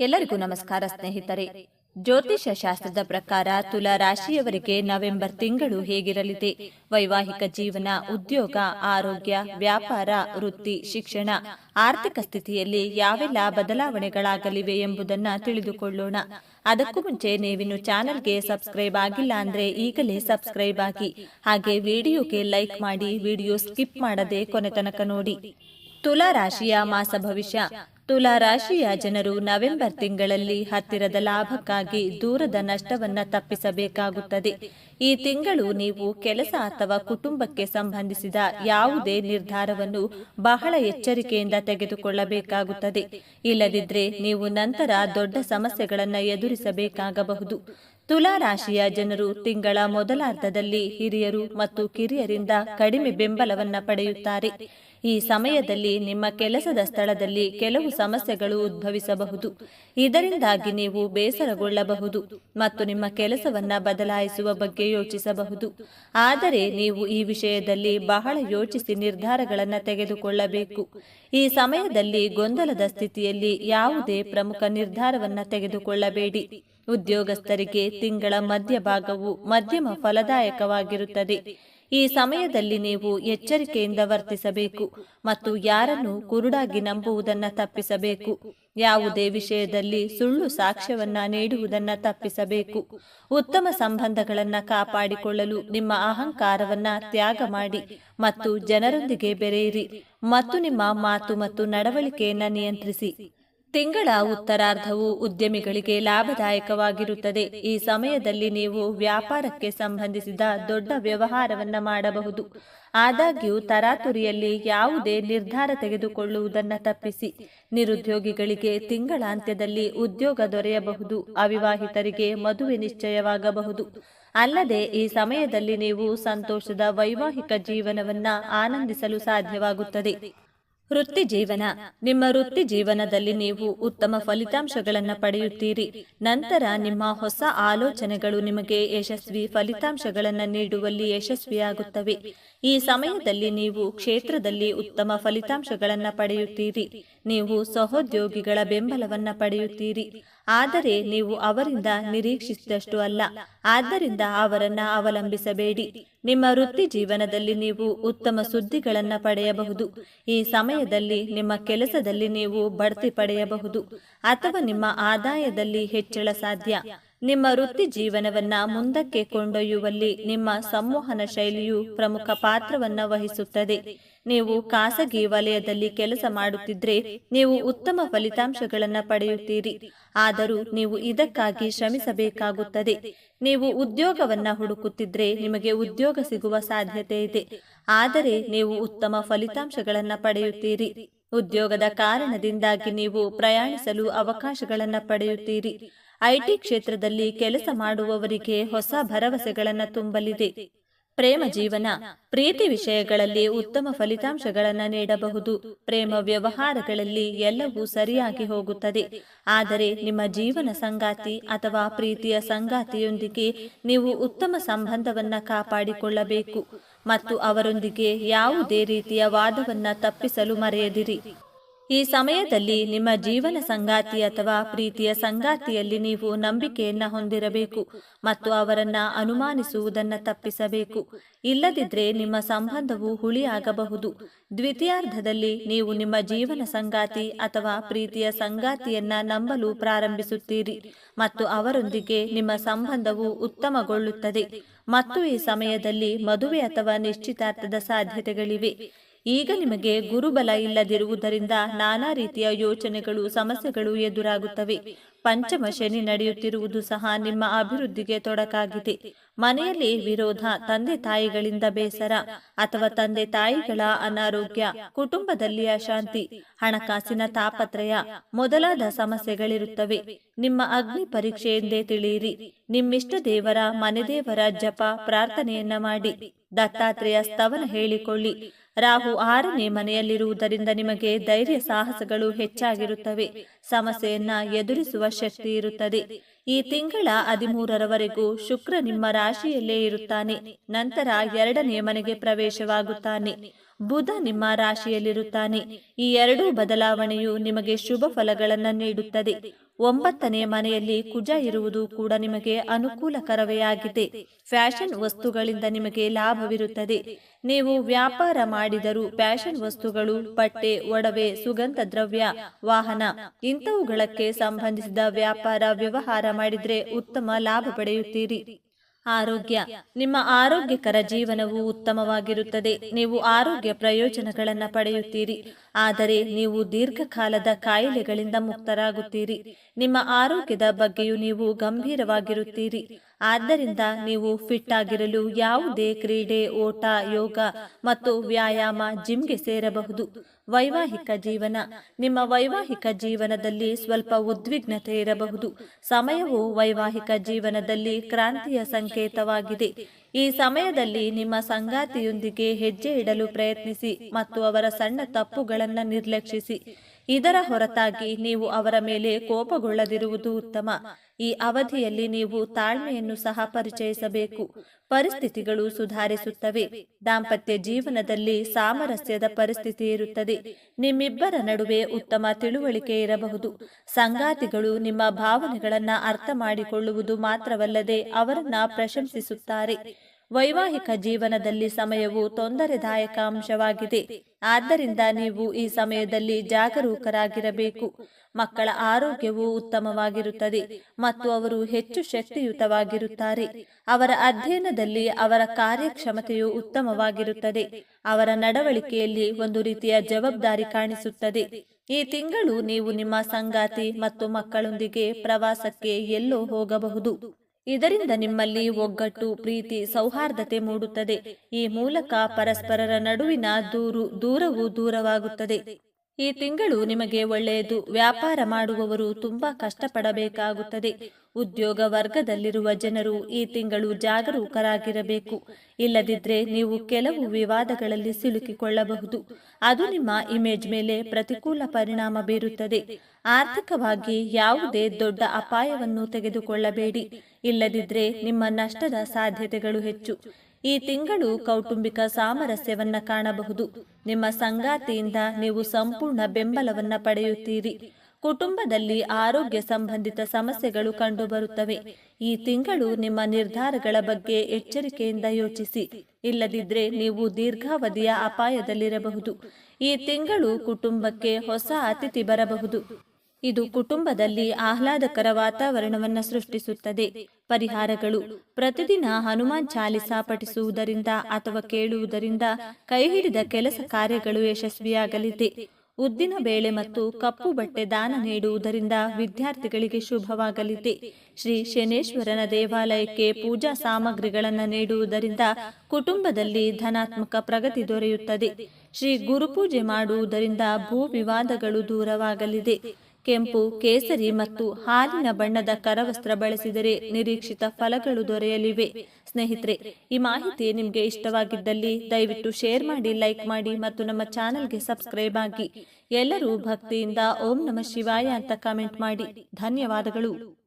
ಎಲ್ಲರಿಗೂ ನಮಸ್ಕಾರ ಸ್ನೇಹಿತರೆ. ಜ್ಯೋತಿಷ್ಯ ಶಾಸ್ತ್ರದ ಪ್ರಕಾರ ತುಲಾ ರಾಶಿಯವರಿಗೆ ನವೆಂಬರ್ ತಿಂಗಳು ಹೇಗಿರಲಿದೆ? ವೈವಾಹಿಕ ಜೀವನ, ಉದ್ಯೋಗ, ಆರೋಗ್ಯ, ವ್ಯಾಪಾರ, ವೃತ್ತಿ, ಶಿಕ್ಷಣ, ಆರ್ಥಿಕ ಸ್ಥಿತಿಯಲ್ಲಿ ಯಾವೆಲ್ಲ ಬದಲಾವಣೆಗಳಾಗಲಿವೆ ಎಂಬುದನ್ನು ತಿಳಿದುಕೊಳ್ಳೋಣ. ಅದಕ್ಕೂ ಮುಂಚೆ ನೀವಿನ್ನು ಚಾನೆಲ್ಗೆ ಸಬ್ಸ್ಕ್ರೈಬ್ ಆಗಿಲ್ಲ ಅಂದ್ರೆ ಈಗಲೇ ಸಬ್ಸ್ಕ್ರೈಬ್ ಆಗಿ. ಹಾಗೆ ವಿಡಿಯೋಗೆ ಲೈಕ್ ಮಾಡಿ, ವಿಡಿಯೋ ಸ್ಕಿಪ್ ಮಾಡದೆ ಕೊನೆ ತನಕ ನೋಡಿ. ತುಲಾ ರಾಶಿಯ ಮಾಸ ಭವಿಷ್ಯ. ತುಲಾ ರಾಶಿಯ ಜನರು ನವೆಂಬರ್ ತಿಂಗಳಲ್ಲಿ ಹತ್ತಿರದ ಲಾಭಕ್ಕಾಗಿ ದೂರದ ನಷ್ಟವನ್ನು ತಪ್ಪಿಸಬೇಕಾಗುತ್ತದೆ. ಈ ತಿಂಗಳು ನೀವು ಕೆಲಸ ಅಥವಾ ಕುಟುಂಬಕ್ಕೆ ಸಂಬಂಧಿಸಿದ ಯಾವುದೇ ನಿರ್ಧಾರವನ್ನು ಬಹಳ ಎಚ್ಚರಿಕೆಯಿಂದ ತೆಗೆದುಕೊಳ್ಳಬೇಕಾಗುತ್ತದೆ. ಇಲ್ಲದಿದ್ರೆ ನೀವು ನಂತರ ದೊಡ್ಡ ಸಮಸ್ಯೆಗಳನ್ನು ಎದುರಿಸಬೇಕಾಗಬಹುದು. ತುಲಾ ರಾಶಿಯ ಜನರು ತಿಂಗಳ ಮೊದಲಾರ್ಧದಲ್ಲಿ ಹಿರಿಯರು ಮತ್ತು ಕಿರಿಯರಿಂದ ಕಡಿಮೆ ಬೆಂಬಲವನ್ನು ಪಡೆಯುತ್ತಾರೆ. ಈ ಸಮಯದಲ್ಲಿ ನಿಮ್ಮ ಕೆಲಸದ ಸ್ಥಳದಲ್ಲಿ ಕೆಲವು ಸಮಸ್ಯೆಗಳು ಉದ್ಭವಿಸಬಹುದು. ಇದರಿಂದಾಗಿ ನೀವು ಬೇಸರಗೊಳ್ಳಬಹುದು ಮತ್ತು ನಿಮ್ಮ ಕೆಲಸವನ್ನ ಬದಲಾಯಿಸುವ ಬಗ್ಗೆ ಯೋಚಿಸಬಹುದು. ಆದರೆ ನೀವು ಈ ವಿಷಯದಲ್ಲಿ ಬಹಳ ಯೋಚಿಸಿ ನಿರ್ಧಾರಗಳನ್ನು ತೆಗೆದುಕೊಳ್ಳಬೇಕು. ಈ ಸಮಯದಲ್ಲಿ ಗೊಂದಲದ ಸ್ಥಿತಿಯಲ್ಲಿ ಯಾವುದೇ ಪ್ರಮುಖ ನಿರ್ಧಾರವನ್ನು ತೆಗೆದುಕೊಳ್ಳಬೇಡಿ. ಉದ್ಯೋಗಸ್ಥರಿಗೆ ತಿಂಗಳ ಮಧ್ಯಭಾಗವು ಮಧ್ಯಮ ಫಲದಾಯಕವಾಗಿರುತ್ತದೆ. ಈ ಸಮಯದಲ್ಲಿ ನೀವು ಎಚ್ಚರಿಕೆಯಿಂದ ವರ್ತಿಸಬೇಕು ಮತ್ತು ಯಾರನ್ನು ಕುರುಡಾಗಿ ನಂಬುವುದನ್ನು ತಪ್ಪಿಸಬೇಕು. ಯಾವುದೇ ವಿಷಯದಲ್ಲಿ ಸುಳ್ಳು ಸಾಕ್ಷ್ಯವನ್ನ ನೀಡುವುದನ್ನ ತಪ್ಪಿಸಬೇಕು. ಉತ್ತಮ ಸಂಬಂಧಗಳನ್ನ ಕಾಪಾಡಿಕೊಳ್ಳಲು ನಿಮ್ಮ ಅಹಂಕಾರವನ್ನ ತ್ಯಾಗ ಮಾಡಿ ಮತ್ತು ಜನರೊಂದಿಗೆ ಬೆರೆಯಿರಿ ಮತ್ತು ನಿಮ್ಮ ಮಾತು ಮತ್ತು ನಡವಳಿಕೆಯನ್ನ ನಿಯಂತ್ರಿಸಿ. ತಿಂಗಳ ಉತ್ತರಾರ್ಧವು ಉದ್ಯಮಿಗಳಿಗೆ ಲಾಭದಾಯಕವಾಗಿರುತ್ತದೆ. ಈ ಸಮಯದಲ್ಲಿ ನೀವು ವ್ಯಾಪಾರಕ್ಕೆ ಸಂಬಂಧಿಸಿದ ದೊಡ್ಡ ವ್ಯವಹಾರವನ್ನು ಮಾಡಬಹುದು. ಆದಾಗ್ಯೂ, ತರಾತುರಿಯಲ್ಲಿ ಯಾವುದೇ ನಿರ್ಧಾರ ತೆಗೆದುಕೊಳ್ಳುವುದನ್ನು ತಪ್ಪಿಸಿ. ನಿರುದ್ಯೋಗಿಗಳಿಗೆ ತಿಂಗಳಾಂತ್ಯದಲ್ಲಿ ಉದ್ಯೋಗ ದೊರೆಯಬಹುದು. ಅವಿವಾಹಿತರಿಗೆ ಮದುವೆ ನಿಶ್ಚಯವಾಗಬಹುದು. ಅಲ್ಲದೆ, ಈ ಸಮಯದಲ್ಲಿ ನೀವು ಸಂತೋಷದ ವೈವಾಹಿಕ ಜೀವನವನ್ನು ಆನಂದಿಸಲು ಸಾಧ್ಯವಾಗುತ್ತದೆ. ವೃತ್ತಿ ಜೀವನ ನಿಮ್ಮ ವೃತ್ತಿ ಜೀವನದಲ್ಲಿ ನೀವು ಉತ್ತಮ ಫಲಿತಾಂಶಗಳನ್ನು ಪಡೆಯುತ್ತೀರಿ. ನಂತರ ನಿಮ್ಮ ಹೊಸ ಆಲೋಚನೆಗಳು ನಿಮಗೆ ಯಶಸ್ವಿ ಫಲಿತಾಂಶಗಳನ್ನು ನೀಡುವಲ್ಲಿ ಯಶಸ್ವಿಯಾಗುತ್ತವೆ. ಈ ಸಮಯದಲ್ಲಿ ನೀವು ಕ್ಷೇತ್ರದಲ್ಲಿ ಉತ್ತಮ ಫಲಿತಾಂಶಗಳನ್ನು ಪಡೆಯುತ್ತೀರಿ. ನೀವು ಸಹೋದ್ಯೋಗಿಗಳ ಬೆಂಬಲವನ್ನು ಪಡೆಯುತ್ತೀರಿ. ಆದರೆ ನೀವು ಅವರಿಂದ ನಿರೀಕ್ಷಿಸಿದಷ್ಟು ಅಲ್ಲ. ಆದ್ದರಿಂದ ಅವರನ್ನ ಅವಲಂಬಿಸಬೇಡಿ. ನಿಮ್ಮ ವೃತ್ತಿ ಜೀವನದಲ್ಲಿ ನೀವು ಉತ್ತಮ ಸುದ್ದಿಗಳನ್ನ ಪಡೆಯಬಹುದು. ಈ ಸಮಯದಲ್ಲಿ, ನಿಮ್ಮ ಕೆಲಸದಲ್ಲಿ ನೀವು ಬಡ್ತಿ ಪಡೆಯಬಹುದು ಅಥವಾ ನಿಮ್ಮ ಆದಾಯದಲ್ಲಿ ಹೆಚ್ಚಳ ಸಾಧ್ಯ. ನಿಮ್ಮ ವೃತ್ತಿ ಜೀವನವನ್ನ ಮುಂದಕ್ಕೆ ಕೊಂಡೊಯ್ಯುವಲ್ಲಿ ನಿಮ್ಮ ಸಂವಹನ ಶೈಲಿಯು ಪ್ರಮುಖ ಪಾತ್ರವನ್ನ ವಹಿಸುತ್ತದೆ. ನೀವು ಖಾಸಗಿ ವಲಯದಲ್ಲಿ ಕೆಲಸ ಮಾಡುತ್ತಿದ್ರೆ ನೀವು ಉತ್ತಮ ಫಲಿತಾಂಶಗಳನ್ನು ಪಡೆಯುತ್ತೀರಿ. ಆದರೂ ನೀವು ಇದಕ್ಕಾಗಿ ಶ್ರಮಿಸಬೇಕಾಗುತ್ತದೆ. ನೀವು ಉದ್ಯೋಗವನ್ನ ಹುಡುಕುತ್ತಿದ್ರೆ ನಿಮಗೆ ಉದ್ಯೋಗ ಸಿಗುವ ಸಾಧ್ಯತೆ ಇದೆ. ಆದರೆ ನೀವು ಉತ್ತಮ ಫಲಿತಾಂಶಗಳನ್ನು ಪಡೆಯುತ್ತೀರಿ. ಉದ್ಯೋಗದ ಕಾರಣದಿಂದಾಗಿ ನೀವು ಪ್ರಯಾಣಿಸಲು ಅವಕಾಶಗಳನ್ನು ಪಡೆಯುತ್ತೀರಿ. ಐಟಿ ಕ್ಷೇತ್ರದಲ್ಲಿ ಕೆಲಸ ಮಾಡುವವರಿಗೆ ಹೊಸ ಭರವಸೆಗಳನ್ನು ತುಂಬಲಿದೆ. ಪ್ರೇಮ ಜೀವನ, ಪ್ರೀತಿ ವಿಷಯಗಳಲ್ಲಿ ಉತ್ತಮ ಫಲಿತಾಂಶಗಳನ್ನು ನೀಡಬಹುದು. ಪ್ರೇಮ ವ್ಯವಹಾರಗಳಲ್ಲಿ ಎಲ್ಲವೂ ಸರಿಯಾಗಿ ಹೋಗುತ್ತದೆ. ಆದರೆ ನಿಮ್ಮ ಜೀವನ ಸಂಗಾತಿ ಅಥವಾ ಪ್ರೀತಿಯ ಸಂಗಾತಿಯೊಂದಿಗೆ ನೀವು ಉತ್ತಮ ಸಂಬಂಧವನ್ನು ಕಾಪಾಡಿಕೊಳ್ಳಬೇಕು. ಮತ್ತು ಅವರೊಂದಿಗೆ ಯಾವುದೇ ರೀತಿಯ ವಾದವನ್ನು ತಪ್ಪಿಸಲು ಮರೆಯದಿರಿ. ಈ ಸಮಯದಲ್ಲಿ ನಿಮ್ಮ ಜೀವನ ಸಂಗಾತಿ ಅಥವಾ ಪ್ರೀತಿಯ ಸಂಗಾತಿಯಲ್ಲಿ ನೀವು ನಂಬಿಕೆಯನ್ನ ಹೊಂದಿರಬೇಕು ಮತ್ತು ಅವರನ್ನ ಅನುಮಾನಿಸುವುದನ್ನು ತಪ್ಪಿಸಬೇಕು. ಇಲ್ಲದಿದ್ರೆ ನಿಮ್ಮ ಸಂಬಂಧವು ಹುಳಿಯಾಗಬಹುದು. ದ್ವಿತೀಯಾರ್ಧದಲ್ಲಿ ನೀವು ನಿಮ್ಮ ಜೀವನ ಸಂಗಾತಿ ಅಥವಾ ಪ್ರೀತಿಯ ಸಂಗಾತಿಯನ್ನ ನಂಬಲು ಪ್ರಾರಂಭಿಸುತ್ತೀರಿ ಮತ್ತು ಅವರೊಂದಿಗೆ ನಿಮ್ಮ ಸಂಬಂಧವು ಉತ್ತಮಗೊಳ್ಳುತ್ತದೆ. ಮತ್ತು ಈ ಸಮಯದಲ್ಲಿ ಮದುವೆ ಅಥವಾ ನಿಶ್ಚಿತಾರ್ಥದ ಸಾಧ್ಯತೆಗಳಿವೆ. ಈಗ ನಿಮಗೆ ಗುರುಬಲ ಇಲ್ಲದಿರುವುದರಿಂದ ನಾನಾ ರೀತಿಯ ಯೋಚನೆಗಳು, ಸಮಸ್ಯೆಗಳು ಎದುರಾಗುತ್ತವೆ. ಪಂಚಮ ಶನಿ ನಡೆಯುತ್ತಿರುವುದು ಸಹ ನಿಮ್ಮ ಅಭಿವೃದ್ಧಿಗೆ ತೊಡಕಾಗಿದೆ. ಮನೆಯಲ್ಲಿ ವಿರೋಧ, ತಂದೆ ತಾಯಿಗಳಿಂದ ಬೇಸರ ಅಥವಾ ತಂದೆ ತಾಯಿಗಳ ಅನಾರೋಗ್ಯ, ಕುಟುಂಬದಲ್ಲಿ ಅಶಾಂತಿ, ಹಣಕಾಸಿನ ತಾಪತ್ರಯ ಮೊದಲಾದ ಸಮಸ್ಯೆಗಳಿರುತ್ತವೆ. ನಿಮ್ಮ ಅಗ್ನಿ ಪರೀಕ್ಷೆ ಎಂದೇ ತಿಳಿಯಿರಿ. ನಿಮ್ಮಿಷ್ಟ ದೇವರ ಮನೆದೇವರ ಜಪ, ಪ್ರಾರ್ಥನೆಯನ್ನ ಮಾಡಿ. ದತ್ತಾತ್ರೇಯ ಸ್ತವನ ಹೇಳಿಕೊಳ್ಳಿ. ರಾಹು ಆರನೇ ಮನೆಯಲ್ಲಿರುವುದರಿಂದ ನಿಮಗೆ ಧೈರ್ಯ ಸಾಹಸಗಳು ಹೆಚ್ಚಾಗಿರುತ್ತವೆ. ಸಮಸ್ಯೆಯನ್ನ ಎದುರಿಸುವ ಶಕ್ತಿ ಇರುತ್ತದೆ. ಈ ತಿಂಗಳ ಹದಿಮೂರರವರೆಗೂ ಶುಕ್ರ ನಿಮ್ಮ ರಾಶಿಯಲ್ಲೇ ಇರುತ್ತಾನೆ. ನಂತರ ಎರಡನೇ ಮನೆಗೆ ಪ್ರವೇಶವಾಗುತ್ತಾನೆ. ಬುಧ ನಿಮ್ಮ ರಾಶಿಯಲ್ಲಿರುತ್ತಾನೆ. ಈ ಎರಡೂ ಬದಲಾವಣೆಯು ನಿಮಗೆ ಶುಭ ಫಲಗಳನ್ನು ನೀಡುತ್ತದೆ. ಒಂಬತ್ತನೇ ಮನೆಯಲ್ಲಿ ಕುಜ ಇರುವುದು ಕೂಡ ನಿಮಗೆ ಅನುಕೂಲಕರವೇ ಆಗಿದೆ ಫ್ಯಾಷನ್ ವಸ್ತುಗಳಿಂದ ನಿಮಗೆ ಲಾಭವಿರುತ್ತದೆ. ನೀವು ವ್ಯಾಪಾರ ಮಾಡಿದರೂ ಫ್ಯಾಷನ್ ವಸ್ತುಗಳು, ಬಟ್ಟೆ, ಒಡವೆ, ಸುಗಂಧ ದ್ರವ್ಯ, ವಾಹನ ಇಂಥವುಗಳಕ್ಕೆ ಸಂಬಂಧಿಸಿದ ವ್ಯಾಪಾರ, ವ್ಯವಹಾರ ಮಾಡಿದರೆ ಉತ್ತಮ ಲಾಭ ಪಡೆಯುತ್ತೀರಿ. ಆರೋಗ್ಯ. ನಿಮ್ಮ ಆರೋಗ್ಯಕರ ಜೀವನವು ಉತ್ತಮವಾಗಿರುತ್ತದೆ. ನೀವು ಆರೋಗ್ಯ ಪ್ರಯೋಜನಗಳನ್ನು ಪಡೆಯುತ್ತೀರಿ. ಆದರೆ ನೀವು ದೀರ್ಘಕಾಲದ ಕಾಯಿಲೆಗಳಿಂದ ಮುಕ್ತರಾಗುತ್ತೀರಿ. ನಿಮ್ಮ ಆರೋಗ್ಯದ ಬಗ್ಗೆಯೂ ನೀವು ಗಂಭೀರವಾಗಿರುತ್ತೀರಿ. ಆದ್ದರಿಂದ ನೀವು ಫಿಟ್ ಆಗಿರಲು ಯಾವುದೇ ಕ್ರೀಡೆ, ಓಟ, ಯೋಗ ಮತ್ತು ವ್ಯಾಯಾಮ ಜಿಮ್ಗೆ ಸೇರಬಹುದು. ವೈವಾಹಿಕ ಜೀವನ. ನಿಮ್ಮ ವೈವಾಹಿಕ ಜೀವನದಲ್ಲಿ ಸ್ವಲ್ಪ ಉದ್ವಿಗ್ನತೆ ಇರಬಹುದು. ಸಮಯವು ವೈವಾಹಿಕ ಜೀವನದಲ್ಲಿ ಕ್ರಾಂತಿಯ ಸಂಕೇತವಾಗಿದೆ. ಈ ಸಮಯದಲ್ಲಿ ನಿಮ್ಮ ಸಂಗಾತಿಯೊಂದಿಗೆ ಹೆಜ್ಜೆ ಇಡಲು ಪ್ರಯತ್ನಿಸಿ ಮತ್ತು ಅವರ ಸಣ್ಣ ತಪ್ಪುಗಳನ್ನು ನಿರ್ಲಕ್ಷಿಸಿ. ಇದರ ಹೊರತಾಗಿ ನೀವು ಅವರ ಮೇಲೆ ಕೋಪಗೊಳ್ಳದಿರುವುದು ಉತ್ತಮ. ಈ ಅವಧಿಯಲ್ಲಿ ನೀವು ತಾಳ್ಮೆಯನ್ನು ಸಹ ಪರಿಚಯಿಸಬೇಕು. ಪರಿಸ್ಥಿತಿಗಳು ಸುಧಾರಿಸುತ್ತವೆ. ದಾಂಪತ್ಯ ಜೀವನದಲ್ಲಿ ಸಾಮರಸ್ಯದ ಪರಿಸ್ಥಿತಿ ಇರುತ್ತದೆ. ನಿಮ್ಮಿಬ್ಬರ ನಡುವೆ ಉತ್ತಮ ತಿಳುವಳಿಕೆ ಇರಬಹುದು. ಸಂಗಾತಿಗಳು ನಿಮ್ಮ ಭಾವನೆಗಳನ್ನ ಅರ್ಥ ಮಾಡಿಕೊಳ್ಳುವುದು ಮಾತ್ರವಲ್ಲದೆ ಅವರನ್ನ ಪ್ರಶಂಸಿಸುತ್ತಾರೆ. ವೈವಾಹಿಕ ಜೀವನದಲ್ಲಿ ಸಮಯವು ತೊಂದರೆದಾಯಕ ಅಂಶವಾಗಿದೆ. ಆದ್ದರಿಂದ ನೀವು ಈ ಸಮಯದಲ್ಲಿ ಜಾಗರೂಕರಾಗಿರಬೇಕು. ಮಕ್ಕಳ ಆರೋಗ್ಯವು ಉತ್ತಮವಾಗಿರುತ್ತದೆ ಮತ್ತು ಅವರು ಹೆಚ್ಚು ಶಕ್ತಿಯುತವಾಗಿರುತ್ತಾರೆ. ಅವರ ಅಧ್ಯಯನದಲ್ಲಿ ಅವರ ಕಾರ್ಯಕ್ಷಮತೆಯು ಉತ್ತಮವಾಗಿರುತ್ತದೆ. ಅವರ ನಡವಳಿಕೆಯಲ್ಲಿ ಒಂದು ರೀತಿಯ ಜವಾಬ್ದಾರಿ ಕಾಣಿಸುತ್ತದೆ. ಈ ತಿಂಗಳು ನೀವು ನಿಮ್ಮ ಸಂಗಾತಿ ಮತ್ತು ಮಕ್ಕಳೊಂದಿಗೆ ಪ್ರವಾಸಕ್ಕೆ ಎಲ್ಲೋ ಹೋಗಬಹುದು. ಇದರಿಂದ ನಿಮ್ಮಲ್ಲಿ ಒಗ್ಗಟ್ಟು ಪ್ರೀತಿ ಸೌಹಾರ್ದತೆ ಮೂಡುತ್ತದೆ. ಈ ಮೂಲಕ ಪರಸ್ಪರರ ನಡುವಿನ ದೂರು ದೂರವು ದೂರವಾಗುತ್ತದೆ. ಈ ತಿಂಗಳು ನಿಮಗೆ ಒಳ್ಳೆಯದು. ವ್ಯಾಪಾರ ಮಾಡುವವರು ತುಂಬಾ ಕಷ್ಟಪಡಬೇಕಾಗುತ್ತದೆ. ಉದ್ಯೋಗ ವರ್ಗದಲ್ಲಿರುವ ಜನರು ಈ ತಿಂಗಳು ಜಾಗರೂಕರಾಗಿರಬೇಕು. ಇಲ್ಲದಿದ್ದರೆ ನೀವು ಕೆಲವು ವಿವಾದಗಳಲ್ಲಿ ಸಿಲುಕಿಕೊಳ್ಳಬಹುದು. ಅದು ನಿಮ್ಮ ಇಮೇಜ್ ಮೇಲೆ ಪ್ರತಿಕೂಲ ಪರಿಣಾಮ ಬೀರುತ್ತದೆ. ಆರ್ಥಿಕವಾಗಿ ಯಾವುದೇ ದೊಡ್ಡ ಅಪಾಯವನ್ನು ತೆಗೆದುಕೊಳ್ಳಬೇಡಿ. ಇಲ್ಲದಿದ್ದರೆ ನಿಮ್ಮ ನಷ್ಟದ ಸಾಧ್ಯತೆಗಳು ಹೆಚ್ಚು. ಈ ತಿಂಗಳು ಕೌಟುಂಬಿಕ ಸಾಮರಸ್ಯವನ್ನ ಕಾಣಬಹುದು. ನಿಮ್ಮ ಸಂಗಾತಿಯಿಂದ ನೀವು ಸಂಪೂರ್ಣ ಬೆಂಬಲವನ್ನ ಪಡೆಯುತ್ತೀರಿ. ಕುಟುಂಬದಲ್ಲಿ ಆರೋಗ್ಯ ಸಂಬಂಧಿತ ಸಮಸ್ಯೆಗಳು ಕಂಡುಬರುತ್ತವೆ. ಈ ತಿಂಗಳು ನಿಮ್ಮ ನಿರ್ಧಾರಗಳ ಬಗ್ಗೆ ಎಚ್ಚರಿಕೆಯಿಂದ ಯೋಚಿಸಿ. ಇಲ್ಲದಿದ್ದರೆ ನೀವು ದೀರ್ಘಾವಧಿಯ ಅಪಾಯದಲ್ಲಿರಬಹುದು. ಈ ತಿಂಗಳು ಕುಟುಂಬಕ್ಕೆ ಹೊಸ ಅತಿಥಿ ಬರಬಹುದು. ಇದು ಕುಟುಂಬದಲ್ಲಿ ಆಹ್ಲಾದಕರ ವಾತಾವರಣವನ್ನು ಸೃಷ್ಟಿಸುತ್ತದೆ. ಪರಿಹಾರಗಳು ಪ್ರತಿದಿನ ಹನುಮಾನ್ ಚಾಲಿಸ ಪಠಿಸುವುದರಿಂದ ಅಥವಾ ಕೇಳುವುದರಿಂದ ಕೈಹಿಡಿದ ಕೆಲಸ ಕಾರ್ಯಗಳು ಯಶಸ್ವಿಯಾಗಲಿದೆ. ಉದ್ದಿನ ಬೇಳೆ ಮತ್ತು ಕಪ್ಪು ಬಟ್ಟೆ ದಾನ ನೀಡುವುದರಿಂದ ವಿದ್ಯಾರ್ಥಿಗಳಿಗೆ ಶುಭವಾಗಲಿದೆ. ಶ್ರೀ ಶನೇಶ್ವರನ ದೇವಾಲಯಕ್ಕೆ ಪೂಜಾ ಸಾಮಗ್ರಿಗಳನ್ನು ನೀಡುವುದರಿಂದ ಕುಟುಂಬದಲ್ಲಿ ಧನಾತ್ಮಕ ಪ್ರಗತಿ ದೊರೆಯುತ್ತದೆ. ಶ್ರೀ ಗುರುಪೂಜೆ ಮಾಡುವುದರಿಂದ ಭೂ ವಿವಾದಗಳು ದೂರವಾಗಲಿದೆ. ಕೆಂಪು, ಕೇಸರಿ ಮತ್ತು ಹಾಲಿನ ಬಣ್ಣದ ಕರವಸ್ತ್ರ ಬಳಸಿದರೆ ನಿರೀಕ್ಷಿತ ಫಲಗಳು ದೊರೆಯಲಿವೆ. ಸ್ನೇಹಿತರೆ, ಈ ಮಾಹಿತಿ ನಿಮಗೆ ಇಷ್ಟವಾಗಿದ್ದಲ್ಲಿ ದಯವಿಟ್ಟು ಶೇರ್ ಮಾಡಿ, ಲೈಕ್ ಮಾಡಿ ಮತ್ತು ನಮ್ಮ ಚಾನೆಲ್ಗೆ ಸಬ್ಸ್ಕ್ರೈಬ್ ಆಗಿ. ಎಲ್ಲರೂ ಭಕ್ತಿಯಿಂದ ಓಂ ನಮ ಶಿವಾಯ ಅಂತ ಕಾಮೆಂಟ್ ಮಾಡಿ. ಧನ್ಯವಾದಗಳು.